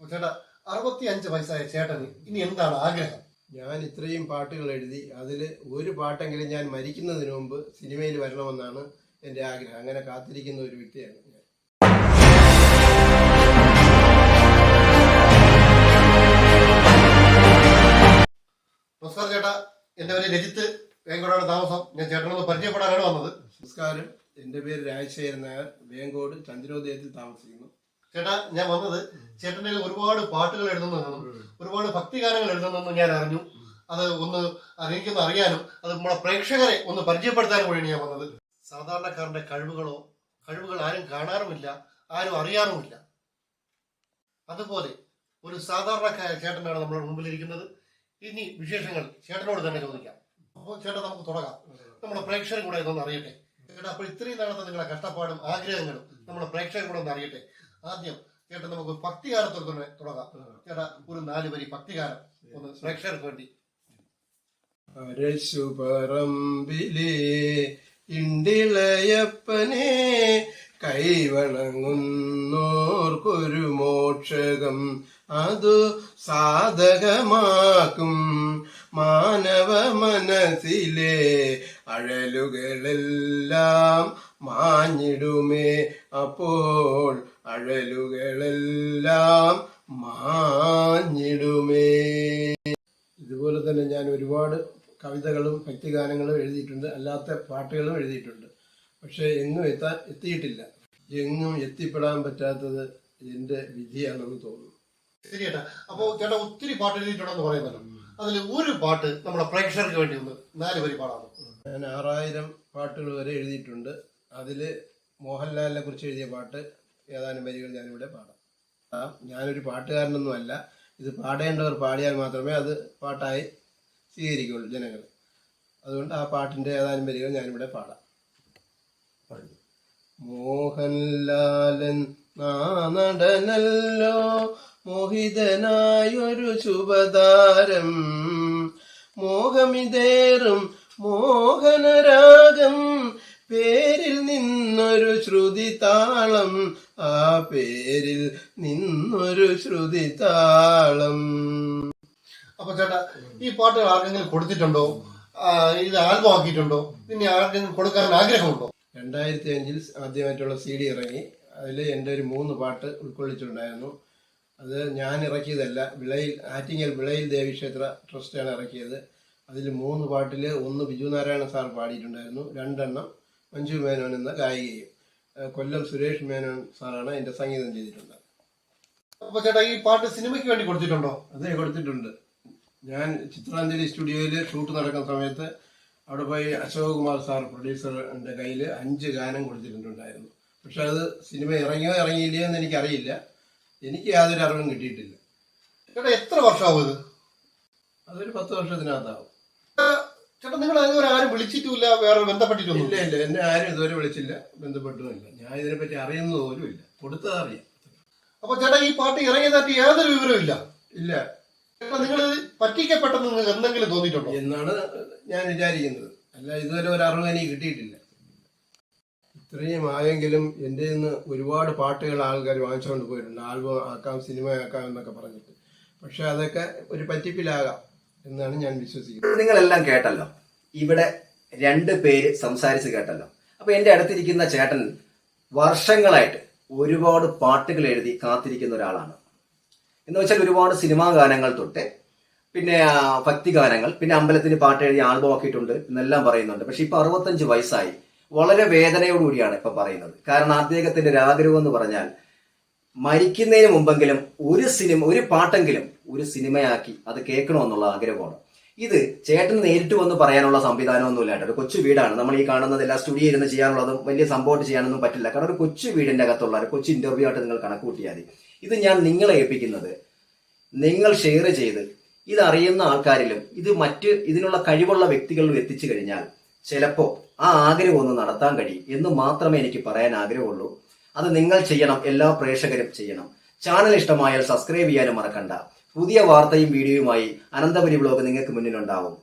ചേട്ടാ അറുപത്തി അഞ്ച് വയസ്സായ ചേട്ടന് ഇനി എന്താണ് ആഗ്രഹം? ഞാൻ ഇത്രയും പാട്ടുകൾ എഴുതി അതിൽ ഒരു പാട്ടെങ്കിലും ഞാൻ മരിക്കുന്നതിന് മുമ്പ് സിനിമയിൽ വരണമെന്നാണ് എന്റെ ആഗ്രഹം. അങ്ങനെ കാത്തിരിക്കുന്ന ഒരു വ്യക്തിയാണ് ഞാൻ. നമസ്കാരം ചേട്ടാ. എന്റെ പേര് രജിത്ത്. വേങ്കോടാണ് താമസം. ഞാൻ ചേട്ടനൊന്ന് പരിചയപ്പെടാനാണ് വന്നത്. നമസ്കാരം. എന്റെ പേര് രാജശേഖരൻ നായർ. വേങ്കോട് ചന്ദ്രോദയത്തിൽ താമസിക്കുന്നു. ചേട്ടാ ഞാൻ വന്നത് ചേട്ടന്റെ ഒരുപാട് പാട്ടുകൾ എഴുതുന്നതെന്നും ഒരുപാട് ഭക്തിഗാനങ്ങൾ എഴുതുന്നതെന്നും ഞാൻ അറിഞ്ഞു അത് ഒന്ന് എനിക്കൊന്ന് അറിയാനും അത് നമ്മളെ പ്രേക്ഷകരെ ഒന്ന് പരിചയപ്പെടുത്താനും കൂടിയാണ് ഞാൻ വന്നത്. സാധാരണക്കാരന്റെ കഴിവുകളോ കഴിവുകൾ ആരും കാണാറുമില്ല ആരും അറിയാറുമില്ല. അതുപോലെ ഒരു സാധാരണക്കാര ചേട്ടനാണ് നമ്മുടെ മുമ്പിലിരിക്കുന്നത്. ഇനി വിശേഷങ്ങൾ ചേട്ടനോട് തന്നെ ചോദിക്കാം. അപ്പോൾ ചേട്ടാ നമുക്ക് തുടങ്ങാം. നമ്മുടെ പ്രേക്ഷകരും കൂടെ ഇതൊന്ന് അറിയട്ടെ. ചേട്ടാ അപ്പോൾ ഇത്രയും നാളത്തെ നിങ്ങളുടെ കഷ്ടപ്പാടും ആഗ്രഹങ്ങളും നമ്മുടെ പ്രേക്ഷകരും കൂടെ ഒന്ന് അറിയട്ടെ. ആദ്യം ചേട്ടൻ നമുക്ക് ഭക്തികാരത്തോടെ തന്നെ തുടങ്ങാം. ചേട്ടാ ഒരു നാല് വരി ഭക്തികാരം ഒന്ന് പ്രേക്ഷകർക്ക് വേണ്ടി. അരശുപറമ്പിലേ ഇണ്ടിളയപ്പനെ കൈവണങ്ങുന്നോർക്കൊരു മോക്ഷകം അതു സാധകമാക്കും. മാനവ മനസ്സിലെ അഴലുകളെല്ലാം മാഞ്ഞിടുമേ അപ്പോൾ അഴലുകളെല്ലാം മാഞ്ഞിടുമേ. ഇതുപോലെ തന്നെ ഞാൻ ഒരുപാട് കവിതകളും ഭക്തിഗാനങ്ങളും എഴുതിയിട്ടുണ്ട്. അല്ലാത്ത പാട്ടുകളും എഴുതിയിട്ടുണ്ട്. പക്ഷേ എങ്ങും എത്താൻ എത്തിയിട്ടില്ല. എങ്ങും എത്തിപ്പെടാൻ പറ്റാത്തത് എന്റെ വിധിയാണെന്ന് തോന്നുന്നു. ശരി ചേട്ടാ അപ്പോ ചേട്ടാ ഒത്തിരി പാട്ട് എഴുതിയിട്ടുണ്ടെന്ന് പറയുന്നല്ലോ. അതിൽ ഒരു പാട്ട് നമ്മുടെ പ്രേക്ഷകർക്ക് വേണ്ടി ഒന്ന് നാല് വരി പാടാണ് ഞാൻ ആറായിരം പാട്ടുകൾ വരെ എഴുതിയിട്ടുണ്ട്. അതിൽ മോഹൻലാലിനെ കുറിച്ച് എഴുതിയ പാട്ട് ഏതാനും വരികൾ ഞാനിവിടെ പാടാം. ആ ഞാനൊരു പാട്ടുകാരനൊന്നും അല്ല. ഇത് പാടേണ്ടവർ പാടിയാൽ മാത്രമേ അത് പാട്ടായി സ്വീകരിക്കുള്ളൂ ജനങ്ങൾ അതുകൊണ്ട് ആ പാട്ടിന്റെ ഏതാനും വരികൾ ഞാനിവിടെ പാടാം. മോഹൻലാലൻ നാനടനല്ലോ മോഹിതനായൊരു ശുഭതാരം. മോഹമിതേറും മോഹനരാഗം പേരിൽ നിന്നൊരു ശ്രുതി താളം ആ പേരിൽ നിന്നൊരു ശ്രുതി താളം. അപ്പൊ ചേട്ടാ ഈ പാട്ടുകൾ ആർക്കെങ്കിലും കൊടുത്തിട്ടുണ്ടോ? ഇത് ആൽബം ആക്കിയിട്ടുണ്ടോ? പിന്നെ ആർക്കെങ്കിലും കൊടുക്കാൻ ആഗ്രഹമുണ്ടോ? രണ്ടായിരത്തി അഞ്ചിൽ ആദ്യമായിട്ടുള്ള സി ഡി ഇറങ്ങി. അതിൽ എന്റെ ഒരു മൂന്ന് പാട്ട് ഉൾക്കൊള്ളിച്ചിട്ടുണ്ടായിരുന്നു. അത് ഞാൻ ഇറക്കിയതല്ല വിളയിൽ ആറ്റിങ്ങൽ വിളയിൽ ദേവീക്ഷേത്ര ട്രസ്റ്റാണ് ഇറക്കിയത്. അതിൽ മൂന്ന് പാട്ടിൽ ഒന്ന് ബിജു നാരായണ സാർ പാടിയിട്ടുണ്ടായിരുന്നു രണ്ടെണ്ണം. മഞ്ജു മേനോൻ എന്ന ഗായികയും കൊല്ലം സുരേഷ് മേനോൻ സാറാണ് അതിന്റെ സംഗീതം ചെയ്തിട്ടുള്ളത്. അപ്പൊ ചേട്ടാ ഈ പാട്ട് സിനിമയ്ക്ക് വേണ്ടി കൊടുത്തിട്ടുണ്ടോ? അതെ കൊടുത്തിട്ടുണ്ട്. ഞാൻ ചിത്രാഞ്ജലി സ്റ്റുഡിയോയിൽ ഷൂട്ട് നടക്കുന്ന സമയത്ത് അവിടെ പോയി അശോക് കുമാർ സാർ പ്രൊഡ്യൂസറിന്റെ കയ്യിൽ അഞ്ച് ഗാനം കൊടുത്തിട്ടുണ്ടായിരുന്നു. പക്ഷെ അത് സിനിമ ഇറങ്ങിയോ ഇറങ്ങിയില്ലയോ എന്ന് എനിക്കറിയില്ല. എനിക്ക് യാതൊരു അറിവും കിട്ടിയിട്ടില്ല. ചേട്ടാ എത്ര വർഷമാവും ഇത് അതൊരു പത്ത് വർഷത്തിനകത്താവും. വിളിച്ചിട്ടുമില്ല വേറെ ബന്ധപ്പെട്ടിട്ടൊന്നും ഇല്ല ഇല്ല. എന്നെ ആരും ഇതുവരെ വിളിച്ചില്ല ബന്ധപ്പെട്ടുമില്ല. ഞാൻ ഇതിനെപ്പറ്റി അറിയുന്നത് പോലും ഇല്ല. കൊടുത്തത് അറിയാം. അപ്പൊ ചേട്ടാ ഈ പാട്ട് ഇറങ്ങിയതായിട്ട് യാതൊരു വിവരവും ഇല്ല. ഇല്ല. നിങ്ങൾ പറ്റിക്കപ്പെട്ടെന്ന് നിങ്ങൾക്ക് എന്തെങ്കിലും തോന്നിയിട്ടുണ്ടോ? എന്നാണ് ഞാൻ വിചാരിക്കുന്നത്. അല്ല ഇതുവരെ ഒരു അറിവ് എനിക്ക് കിട്ടിയിട്ടില്ല. ഇത്രയും ആയെങ്കിലും എന്റെ നിന്ന് ഒരുപാട് പാട്ടുകൾ ആൾക്കാർ വാങ്ങിച്ചുകൊണ്ട് പോയിട്ടുണ്ട്. ആൽബം ആക്കാം സിനിമ ആക്കാം എന്നൊക്കെ പറഞ്ഞിട്ട്. പക്ഷെ അതൊക്കെ ഒരു പറ്റിപ്പിലാകാം എന്നാണ് ഞാൻ വിശ്വസിക്കുന്നത്. നിങ്ങളെല്ലാം കേട്ടല്ലോ. ഇവിടെ രണ്ട് പേര് സംസാരിച്ച് കേട്ടല്ലോ. അപ്പൊ എന്റെ അടുത്തിരിക്കുന്ന ചേട്ടൻ വർഷങ്ങളായിട്ട് ഒരുപാട് പാട്ടുകൾ എഴുതി കാത്തിരിക്കുന്ന ഒരാളാണ്. എന്ന് വെച്ചാൽ ഒരുപാട് സിനിമാ ഗാനങ്ങൾ തൊട്ട് പിന്നെ ഭക്തി ഗാനങ്ങൾ പിന്നെ അമ്പലത്തിന് പാട്ട് എഴുതി ആൽബം ആക്കിയിട്ടുണ്ട് എന്നെല്ലാം പറയുന്നുണ്ട്. പക്ഷെ ഇപ്പൊ അറുപത്തഞ്ച് വയസ്സായി. വളരെ വേദനയോടുകൂടിയാണ് ഇപ്പൊ പറയുന്നത്. കാരണം അദ്ദേഹത്തിന്റെ ഒരു എന്ന് പറഞ്ഞാൽ മരിക്കുന്നതിന് മുമ്പെങ്കിലും ഒരു സിനിമ ഒരു പാട്ടെങ്കിലും ഒരു സിനിമയാക്കി അത് കേൾക്കണമെന്നുള്ള ആഗ്രഹമാണ്. ഇത് ചേട്ടൻ നേരിട്ട് വന്ന് പറയാനുള്ള സംവിധാനമൊന്നുമില്ല കേട്ടോ. ഒരു കൊച്ചു വീടാണ്. നമ്മൾ ഈ കാണുന്നത് എല്ലാ സ്റ്റുഡിയോ ഇരുന്ന് ചെയ്യാനുള്ളതും വലിയ സംഭവം ചെയ്യാനൊന്നും പറ്റില്ല. കാരണം ഒരു കൊച്ചു വീടിന്റെ അകത്തുള്ള ഒരു കൊച്ചു ഇന്റർവ്യൂ ആയിട്ട് നിങ്ങൾ കണക്ക് കൂട്ടിയാൽ മതി. ഇത് ഞാൻ നിങ്ങളെ ഏൽപ്പിക്കുന്നത് നിങ്ങൾ ഷെയർ ചെയ്ത് ഇത് അറിയുന്ന ആൾക്കാരിലും ഇത് മറ്റ് ഇതിനുള്ള കഴിവുള്ള വ്യക്തികളിലും എത്തിച്ചു കഴിഞ്ഞാൽ ചിലപ്പോ ആ ആഗ്രഹം ഒന്ന് നടത്താൻ കഴിയും എന്ന് മാത്രമേ എനിക്ക് പറയാൻ ആഗ്രഹമുള്ളൂ. അത് നിങ്ങൾ ചെയ്യണം. എല്ലാ പ്രേക്ഷകരും ചെയ്യണം. ചാനൽ ഇഷ്ടമായാൽ സബ്സ്ക്രൈബ് ചെയ്യാനും മറക്കണ്ട. പുതിയ വാർത്തയും വീഡിയോയുമായി അനന്തപുരി ബ്ലോഗ് നിങ്ങൾക്ക് മുന്നിലുണ്ടാവും.